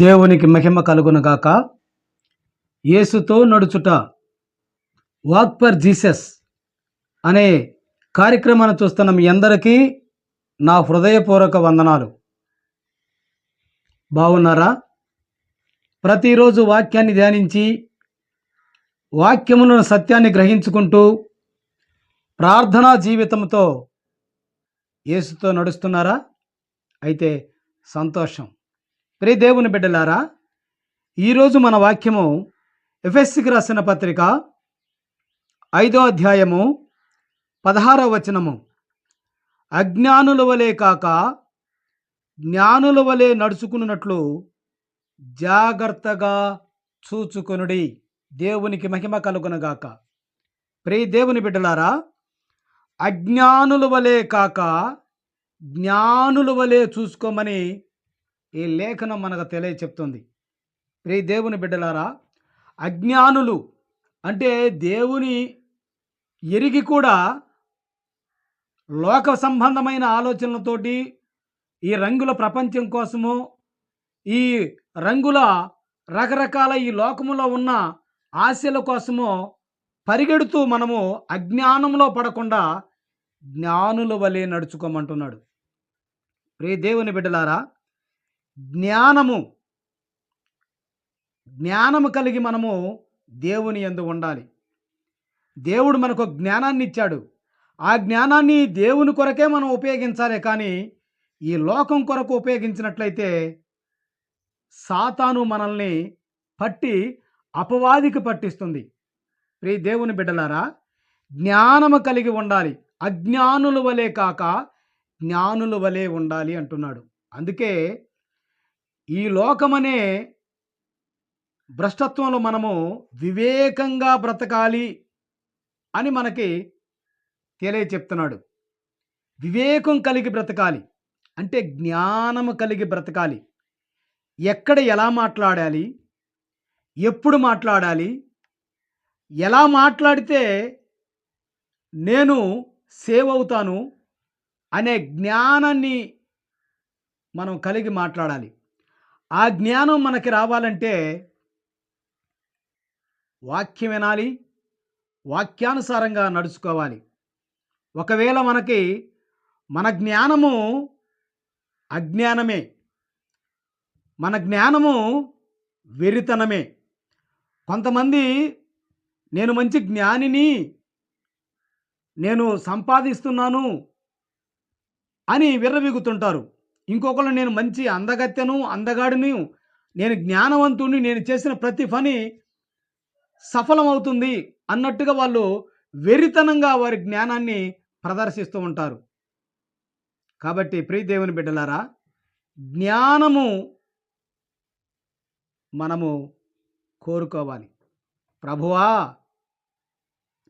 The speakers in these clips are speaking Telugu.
దేవునికి మహిమ కలుగునగాక యేసుతో నడుచుట. వాక్ ఫర్ జీసస్ అనే కార్యక్రమాన్ని చూస్తున్న మీ అందరికీ నా హృదయపూర్వక వందనాలు. బాగున్నారా? ప్రతిరోజు వాక్యాన్ని ధ్యానించి వాక్యములను సత్యాన్ని గ్రహించుకుంటూ ప్రార్థనా జీవితంతో యేసుతో నడుస్తున్నారా? అయితే సంతోషం. ప్రే దేవుని బిడ్డలారా ఈరోజు మన వాక్యము ఎఫ్ఎస్సికి రాసిన పత్రిక ఐదో అధ్యాయము పదహారవ వచనము. అజ్ఞానుల వలె కాక జ్ఞానుల వలె నడుచుకున్నట్లు జాగ్రత్తగా చూచుకొనుడి. దేవునికి మహిమ కలుగునగాక. ప్రియ దేవుని బిడ్డలారా అజ్ఞానుల వలె కాక జ్ఞానుల వలె చూసుకోమని ఈ లేఖనం మనకు తెలియచెప్తుంది. ప్రియ దేవుని బిడ్డలారా అజ్ఞానులు అంటే దేవుని ఎరిగి కూడా లోక సంబంధమైన ఆలోచనలతోటి ఈ రంగుల ప్రపంచం కోసము ఈ రంగుల రకరకాల ఈ లోకములో ఉన్న ఆశల కోసము పరిగెడుతూ మనము అజ్ఞానంలో పడకుండా జ్ఞానుల వలె నడుచుకోమంటున్నాడు. ప్రియ దేవుని బిడ్డలారా జ్ఞానము. జ్ఞానము కలిగి మనము దేవుని ఎందు ఉండాలి. దేవుడు మనకు జ్ఞానాన్ని ఇచ్చాడు. ఆ జ్ఞానాన్ని దేవుని కొరకే మనం ఉపయోగించాలి కానీ ఈ లోకం కొరకు ఉపయోగించినట్లయితే సాతాను మనల్ని పట్టి అపవాదికి పట్టిస్తుంది. ప్రియ దేవుని బిడ్డలారా జ్ఞానము కలిగి ఉండాలి. అజ్ఞానుల వలె కాక జ్ఞానుల వలె ఉండాలి అంటున్నాడు. అందుకే ఈ లోకమనే భ్రష్టత్వంలో మనము వివేకంగా బ్రతకాలి అని మనకి తెలియ చెప్తున్నాడు. వివేకం కలిగి బ్రతకాలి. అంటే జ్ఞానము కలిగి బ్రతకాలి. ఎక్కడ ఎలా మాట్లాడాలి? ఎప్పుడు మాట్లాడాలి? ఎలా మాట్లాడితే నేను సేవ్ అవుతాను అనే జ్ఞానాన్ని మనం కలిగి మాట్లాడాలి. ఆ జ్ఞానం మనకి రావాలంటే వాక్యం వినాలి వాక్యానుసారంగా నడుచుకోవాలి. ఒకవేళ మనకి మన జ్ఞానము అజ్ఞానమే మన జ్ఞానము వెరితనమే. కొంతమంది నేను మంచి జ్ఞానిని నేను సంపాదిస్తున్నాను అని విర్రవీగుతుంటారు. ఇంకొకళ్ళు నేను మంచి అందగత్తెను అందగాడిని నేను జ్ఞానవంతుడిని నేను చేసిన ప్రతి పని సఫలమవుతుంది అన్నట్టుగా వాళ్ళు వెరితనంగా వారి జ్ఞానాన్ని ప్రదర్శిస్తూ ఉంటారు. కాబట్టి ప్రియ దేవుని బిడ్డలారా జ్ఞానము మనము కోరుకోవాలి. ప్రభువా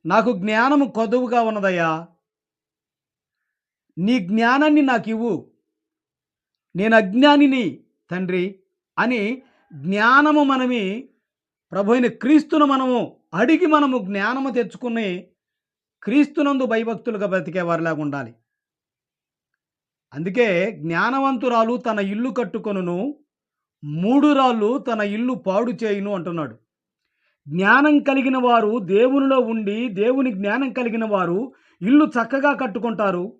నాకు జ్ఞానము కొదువుగా ఉన్నదయ్యా. నీ జ్ఞానాన్ని నాకు ఇవ్వు నేను అజ్ఞానిని తండ్రి అని జ్ఞానము మనమి ప్రభు అయిన క్రీస్తును మనము అడిగి మనము జ్ఞానము తెచ్చుకుని క్రీస్తునందు భయభక్తులుగా బ్రతికేవారిలాగా ఉండాలి. అందుకే జ్ఞానవంతురాలు తన ఇల్లు కట్టుకొనును మూడు రాళ్ళు తన ఇల్లు పాడు చేయును అంటున్నాడు. జ్ఞానం కలిగిన వారు దేవునిలో ఉండి దేవుని జ్ఞానం కలిగిన వారు ఇల్లు చక్కగా కట్టుకుంటారు.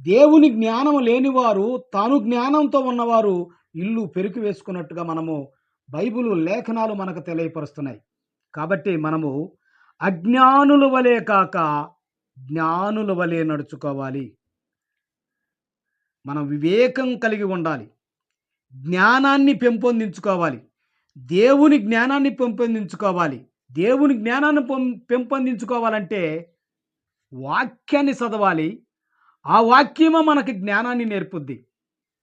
దేవుని జ్ఞానం లేనివారు తాను జ్ఞానంతో ఉన్నవారు ఇల్లు పెరుకు వేసుకున్నట్టుగా మనము బైబిలు లేఖనాలు మనకు తెలియపరుస్తున్నాయి. కాబట్టి మనము అజ్ఞానుల వలె కాక జ్ఞానుల వలె నడుచుకోవాలి. మనం వివేకం కలిగి ఉండాలి. జ్ఞానాన్ని పెంపొందించుకోవాలి. దేవుని జ్ఞానాన్ని పెంపొందించుకోవాలి. దేవుని జ్ఞానాన్ని పెంపొందించుకోవాలంటే వాక్యాన్ని చదవాలి. ఆ వాక్యము మనకి జ్ఞానాన్ని నేర్పుద్ది.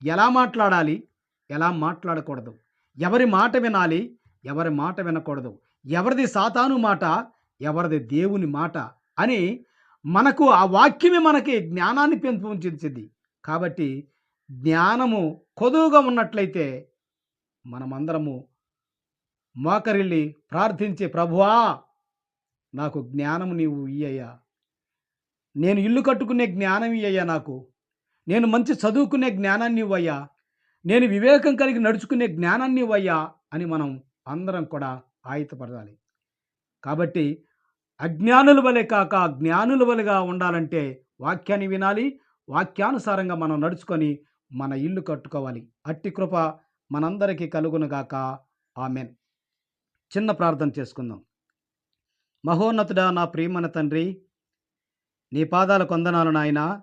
ఎలా మాట్లాడాలి? ఎలా మాట్లాడకూడదు? ఎవరి మాట వినాలి? ఎవరి మాట వినకూడదు? ఎవరిది సాతాను మాట? ఎవరిది దేవుని మాట? అని మనకు ఆ వాక్యమే మనకి జ్ఞానాన్ని పెంపొందించింది కాబట్టి జ్ఞానము కొదువుగా ఉన్నట్లయితే మనమందరము మోకరిల్లి ప్రార్థించే ప్రభువా నాకు జ్ఞానము నీవు ఇయ్యయ్యా. నేను ఇల్లు కట్టుకునే జ్ఞానం ఇయ్యా నాకు. నేను మంచి చదువుకునే జ్ఞానాన్ని ఇవ్వయ్యా. నేను వివేకం కలిగి నడుచుకునే జ్ఞానాన్ని ఇవ్వయ్యా అని మనం అందరం కూడా ఆయుతపడాలి కాబట్టి అజ్ఞానుల వలె కాక జ్ఞానుల వలెగా ఉండాలంటే వాక్యాన్ని వినాలి. వాక్యానుసారంగా మనం నడుచుకొని మన ఇల్లు కట్టుకోవాలి. అట్టి కృప మనందరికీ కలుగునుగాక ఆమెన్. చిన్న ప్రార్థన చేసుకుందాం. మహోన్నతుడా నా ప్రియమణ తండ్రి నీ పాదాల కొందనాలు నాయన.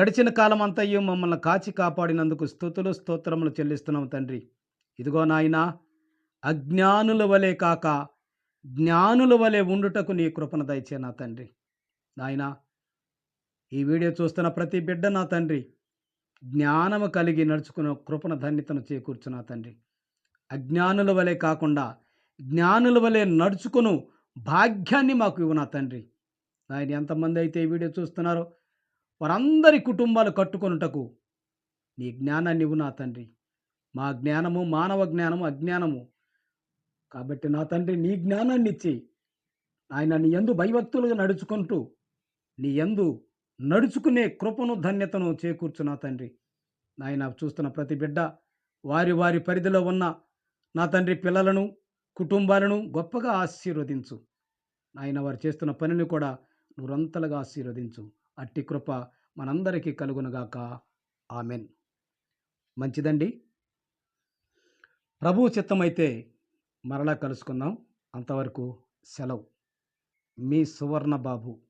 గడిచిన కాలం మమ్మల్ని కాచి కాపాడినందుకు స్థుతులు స్తోత్రములు చెల్లిస్తున్నాం తండ్రి. ఇదిగో నాయన అజ్ఞానుల వలె కాక జ్ఞానుల వలె ఉండుటకు నీ కృపను దయచే నా తండ్రి. నాయన ఈ వీడియో చూస్తున్న ప్రతి బిడ్డ నా తండ్రి జ్ఞానము కలిగి నడుచుకున్న కృపణ ధన్యతను చేకూర్చు నా తండ్రి. అజ్ఞానుల వలె కాకుండా జ్ఞానుల వలె నడుచుకును భాగ్యాన్ని మాకు ఇవ్వు నా తండ్రి. ఆయన ఎంతమంది అయితే ఈ వీడియో చూస్తున్నారో వారందరి కుటుంబాలు కట్టుకొనుటకు నీ జ్ఞానాన్ని ఇవ్వు నా తండ్రి. మా జ్ఞానము మానవ జ్ఞానము అజ్ఞానము. కాబట్టి నా తండ్రి నీ జ్ఞానాన్ని ఇచ్చి ఆయన నీ ఎందు భయభక్తులుగా నడుచుకుంటూ నీ ఎందు నడుచుకునే కృపను ధన్యతను చేకూర్చు నా తండ్రి. నాయన చూస్తున్న ప్రతి బిడ్డ వారి వారి పరిధిలో ఉన్న నా తండ్రి పిల్లలను కుటుంబాలను గొప్పగా ఆశీర్వదించు. నాయన వారు చేస్తున్న పనిని కూడా నూరంతలుగా ఆశీర్వదించు. అట్టి కృప మనందరికీ కలుగునుగాక ఆమెన్. మంచిదండి? ప్రభు చిత్తమైతే మరలా కలుసుకుందాం. అంతవరకు సెలవు. మీ సువర్ణ బాబు